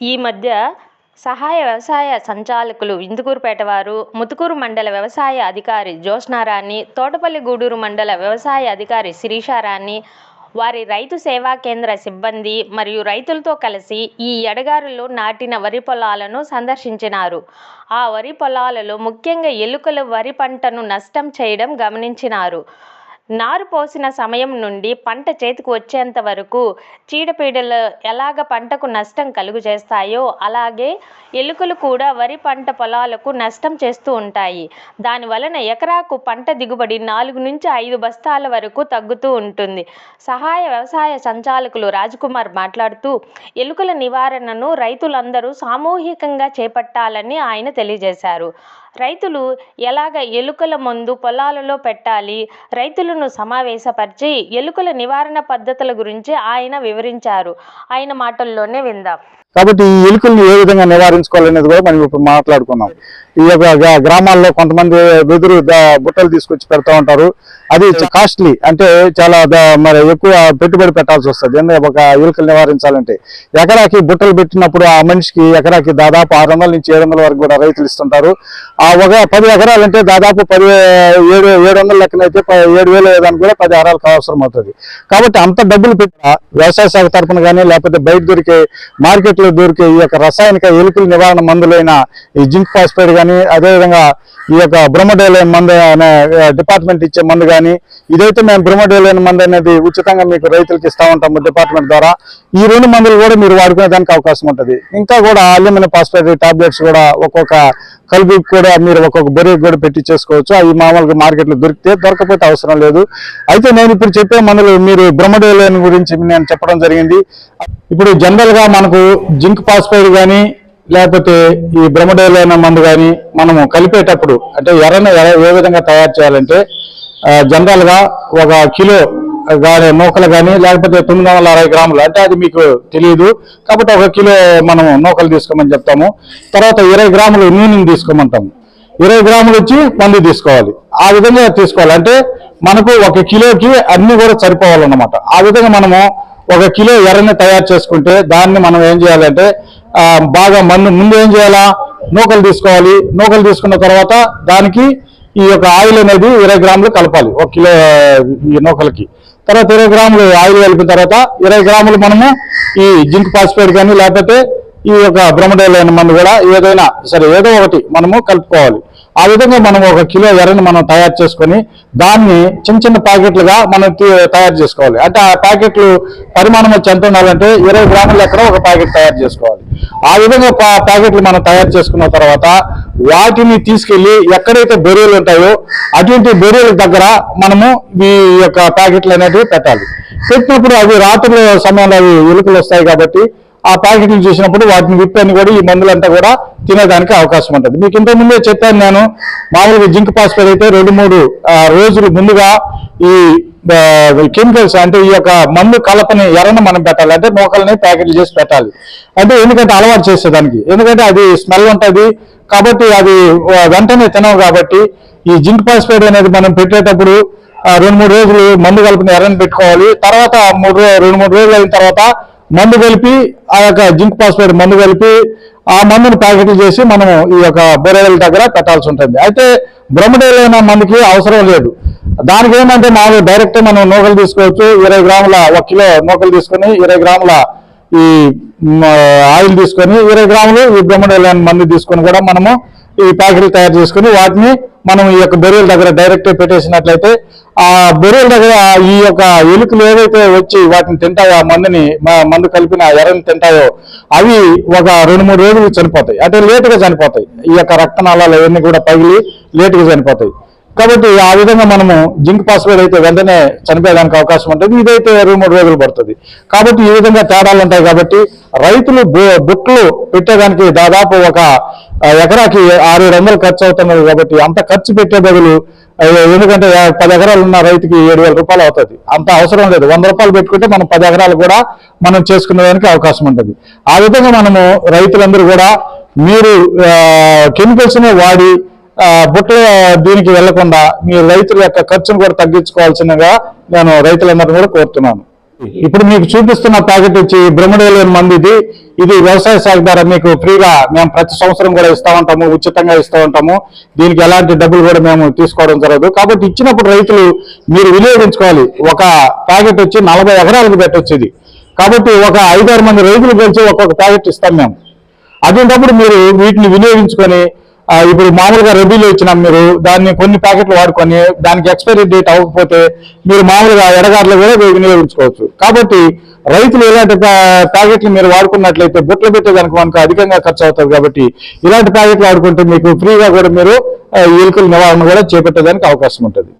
ఈ మధ్య సహాయ వ్యవసాయ సంచాలకులు ఇందుకూరుపేట వారు ముతుకూరు మండల వ్యవసాయ అధికారి జ్యోత్స్నారాణి తోటపల్లి గూడూరు మండల వ్యవసాయ అధికారి శిరీషారాణి వారి రైతు సేవా కేంద్ర సిబ్బంది మరియు రైతులతో కలిసి ఈ ఎడగారులో నాటిన వరి పొలాలను సందర్శించినారు. ఆ వరి పొలాలలో ముఖ్యంగా ఎలుకలు వరి పంటను నష్టం చేయడం గమనించినారు. నారు పోసిన సమయం నుండి పంట చేతికి వచ్చేంత వరకు చీడపీడలు ఎలాగ పంటకు నష్టం కలుగు చేస్తాయో అలాగే ఎలుకలు కూడా వరి పంట పొలాలకు నష్టం చేస్తూ ఉంటాయి. దాని వలన ఎకరాకు పంట దిగుబడి నాలుగు నుంచి ఐదు బస్తాల వరకు తగ్గుతూ ఉంటుంది. సహాయ వ్యవసాయ సంచాలకులు రాజ్కుమార్ మాట్లాడుతూ ఎలుకల నివారణను రైతులందరూ సామూహికంగా చేపట్టాలని ఆయన తెలియజేశారు. రైతులు ఎలాగ ఎలుకల మందు పొలాలలో పెట్టాలి? రైతులను సమావేశపరిచి ఎలుకల నివారణ పద్ధతుల గురించి ఆయన వివరించారు. ఆయన మాటల్లోనే విందాం. కాబట్టి ఈ ఎలుకల్ని ఏ విధంగా నివారించుకోవాలనేది కూడా మనం ఇప్పుడు మాట్లాడుకున్నాం. ఈ యొక్క గ్రా- గ్రామాల్లో కొంతమంది వెదురు బుట్టలు తీసుకొచ్చి పెడతా ఉంటారు. అది కాస్ట్లీ అంటే చాలా మరి ఎక్కువ పెట్టుబడి పెట్టాల్సి వస్తుంది. ఎందుకంటే ఒక ఎలుకలు నివారించాలంటే ఎకరాకి బుట్టలు పెట్టినప్పుడు ఆ మనిషికి ఎకరాకి దాదాపు ఆరు వందల నుంచి ఏడు వందల వరకు కూడా రైతులు ఇస్తుంటారు. ఆ ఒక పది ఎకరాలు అంటే దాదాపు పది ఏడు ఏడు వందల లెక్కనైతే ఏడు వేలు దానికి కూడా పది ఎకరాలకు అవసరం అవుతుంది కాబట్టి అంత డబ్బులు పెట్టిన వ్యవసాయ శాఖ తరపున కానీ లేకపోతే బయట దొరికే మార్కెట్లో దొరికే ఈ యొక్క రసాయనిక ఎలుకల నివారణ మందులైన ఈ జింక్ ఫాస్ఫేట్ కానీ అదేవిధంగా ఈ యొక్క బ్రహ్మడేలైన మందు అనే డిపార్ట్మెంట్ ఇచ్చే మందు కానీ ఇదైతే మేము బ్రహ్మడేలైన మందు అనేది ఉచితంగా మీకు రైతులకు ఇస్తా ఉంటాము డిపార్ట్మెంట్ ద్వారా. ఈ రెండు మందులు కూడా మీరు వాడుకునే దానికి అవకాశం ఉంటుంది. ఇంకా కూడా అల్యూమినియం ఫాస్ఫేట్ టాబ్లెట్స్ కూడా ఒక్కొక్క కలిపి కూడా మీరు ఒక్కొక్క బొరికి కూడా పెట్టి చేసుకోవచ్చు. అవి మామూలుగా మార్కెట్లో దొరికితే దొరకపోతే అవసరం లేదు. అయితే నేను ఇప్పుడు చెప్పే మందులు మీరు బ్రహ్మడేలైన గురించి నేను చెప్పడం జరిగింది. ఇప్పుడు జనరల్గా మనకు జింక్ ఫాస్ఫైడ్ కానీ లేకపోతే ఈ బ్రహ్మడేలైన మందు కానీ మనము కలిపేటప్పుడు అంటే ఎర్రని ఎర్ర ఏ విధంగా తయారు చేయాలంటే జనరల్గా జనరల్గా ఒక కిలో కానీ నూకలు కానీ లేకపోతే తొమ్మిది వందల అరవై గ్రాములు అంటే అది మీకు తెలియదు కాబట్టి ఒక కిలో మనము నూకలు తీసుకోమని చెప్తాము. తర్వాత ఇరవై గ్రాములు నూనెని తీసుకోమంటాము. ఇరవై గ్రాములు వచ్చి మందు తీసుకోవాలి. ఆ విధంగా తీసుకోవాలి. అంటే మనకు ఒక కిలోకి అన్ని కూడా సరిపోవాలన్నమాట. ఆ విధంగా మనము ఒక కిలో ఎర్రని తయారు చేసుకుంటే దాన్ని మనం ఏం చేయాలంటే బాగా మందు ముందు ఏం చేయాలా? నూకలు తీసుకోవాలి. నూకలు తీసుకున్న తర్వాత దానికి ఈ యొక్క ఆయిల్ అనేది ఇరవై గ్రాములు కలపాలి. ఒక కిలో ఈ నూకలకి. తర్వాత ఇరవై గ్రాములు ఆయిల్ కలిపిన తర్వాత ఇరవై గ్రాములు మనము ఈ జింక్ ఫాస్ఫేట్ కానీ లేకపోతే ఈ యొక్క బ్రహ్మడైలైన మందు కూడా ఏదైనా సరే ఏదో ఒకటి మనము కలుపుకోవాలి. ఆ విధంగా మనం ఒక కిలో ఎర్రని మనం తయారు చేసుకొని దాన్ని చిన్న చిన్న ప్యాకెట్లుగా మనం తయారు చేసుకోవాలి. అంటే ఆ ప్యాకెట్లు పరిమాణం వచ్చి ఎంత ఉండాలంటే ఇరవై గ్రాముల ఎక్కడ ఒక ప్యాకెట్ తయారు చేసుకోవాలి. ఆ విధంగా ప్యాకెట్లు మనం తయారు చేసుకున్న తర్వాత వాటిని తీసుకెళ్ళి ఎక్కడైతే బెరీలు ఉంటాయో అటువంటి బెరీల దగ్గర మనము ఈ యొక్క ప్యాకెట్లు అనేటివి పెట్టాలి. పెట్టినప్పుడు అవి రాత్రుల సమయంలో అవి ఎలుకలు వస్తాయి కాబట్టి ఆ ప్యాకెట్లు చూసినప్పుడు వాటిని విప్పని కూడా ఈ మందులంతా కూడా తినేదానికి అవకాశం ఉంటుంది. మీకు ఇంతకు ముందే చెప్పాను నేను మామూలుగా జింక్ పాస్పేట్ అయితే రెండు మూడు రోజులు ముందుగా ఈ కెమికల్స్ అంటే ఈ యొక్క మందు కలపని ఎర్రను మనం పెట్టాలి. అంటే నూకల్ని ప్యాకెట్లు చేసి పెట్టాలి. అంటే ఎందుకంటే అలవాటు చేసేదానికి. ఎందుకంటే అది స్మెల్ ఉంటుంది. కాబట్టి అది వెంటనే తినవు కాబట్టి ఈ జింక్ ఫాస్ఫేట్ అనేది మనం పెట్టేటప్పుడు రెండు మూడు రోజులు మందు కలిపిన ఎర్రని పెట్టుకోవాలి. తర్వాత మూడు రెండు మూడు రోజులు అయిన తర్వాత మందు కలిపి ఆ యొక్క జింక్ ఫాస్ఫేట్ మందు కలిపి ఆ మందును ప్యాకెట్లు చేసి మనము ఈ యొక్క బొరేల దగ్గర పెట్టాల్సి ఉంటుంది. అయితే బ్రహ్మడేలైన మందుకి అవసరం లేదు. దానికి ఏంటంటే మామూలు డైరెక్ట్ మనం నూకలు తీసుకోవచ్చు. ఇరవై గ్రాముల ఒక కిలో నూకలు తీసుకొని ఇరవై గ్రాముల ఈ ఆయిల్ తీసుకొని ఇరవై గ్రాములు ఈ బ్రహ్మడేలైన మందు తీసుకొని కూడా మనము ఈ ప్యాకెట్లు తయారు చేసుకుని వాటిని మనం ఈ యొక్క బెరువుల దగ్గర డైరెక్ట్ పెట్టేసినట్లయితే ఆ బెరువుల దగ్గర ఈ యొక్క ఎలుకలు ఏవైతే వచ్చి వాటిని తింటాయో ఆ మందుని మందు కలిపిన ఎర్రని తింటాయో అవి ఒక రెండు మూడు రోజులు చనిపోతాయి. అంటే లేటుగా చనిపోతాయి. ఈ యొక్క రక్తనాళాలు అవన్నీ కూడా పగిలి లేటుగా చనిపోతాయి. కాబట్టి ఆ విధంగా మనము జింక్ పాస్వర్డ్ అయితే వెంటనే చనిపోయేదానికి అవకాశం ఉంటుంది. ఇదైతే రెండు మూడు రోజులు పడుతుంది. కాబట్టి ఈ విధంగా తేడాలు ఉంటాయి కాబట్టి రైతులు బు- పెట్టేదానికి దాదాపు ఒక ఎకరాకి ఆరు ఏడు వందలు ఖర్చు అవుతున్నది కాబట్టి అంత ఖర్చు పెట్టే బదులు ఎందుకంటే పది ఎకరాలు ఉన్న రైతుకి ఏడు వేల రూపాయలు అవుతుంది. అంత అవసరం లేదు. వంద రూపాయలు పెట్టుకుంటే మనం పది ఎకరాలు కూడా మనం చేసుకునేదానికి అవకాశం ఉంటుంది. ఆ విధంగా మనము రైతులందరూ కూడా మీరు కెమికల్స్ వాడి ఆ, బుట్టల దీనికి వెళ్ళకుండా మీ రైతుల యొక్క ఖర్చును కూడా తగ్గించుకోవాల్సిందిగా నేను రైతులందరినీ కూడా కోరుతున్నాను. ఇప్పుడు మీకు చూపిస్తున్న ప్యాకెట్ వచ్చి బ్రహ్మడేలియన్ మంది ఇది. ఇది వ్యవసాయ శాఖ ద్వారా మీకు ఫ్రీగా మేము ప్రతి సంవత్సరం కూడా ఇస్తా ఉంటాము ఉచితంగా ఇస్తూ ఉంటాము. దీనికి ఎలాంటి డబ్బులు కూడా మేము తీసుకోవడం జరగదు. కాబట్టి ఇచ్చినప్పుడు రైతులు మీరు వినియోగించుకోవాలి. ఒక ప్యాకెట్ వచ్చి నలభై ఎకరాలకు పెట్టొచ్చు ఇది. కాబట్టి ఒక ఐదారు మంది రైతులు కలిసి ఒక్కొక్క ప్యాకెట్ ఇస్తాం మేము. అటువంటిప్పుడు మీరు వీటిని వినియోగించుకొని ఇప్పుడు మామూలుగా రబీలో ఇచ్చినాం మీరు దాన్ని కొన్ని ప్యాకెట్లు వాడుకొని దానికి ఎక్స్పైరీ డేట్ అవ్వకపోతే మీరు మామూలుగా ఎడగాట్లు కూడా వినియోగించుకోవచ్చు. కాబట్టి రైతులు ఇలాంటి ప్యా- ప్యాకెట్లు మీరు వాడుకున్నట్లయితే బుట్టలు కనుక మనకు అధికంగా ఖర్చు అవుతుంది కాబట్టి ఇలాంటి ప్యాకెట్లు వాడుకుంటే మీకు ఫ్రీగా కూడా మీరు ఎలుకల నివారణ కూడా చేపట్టేదానికి అవకాశం ఉంటుంది.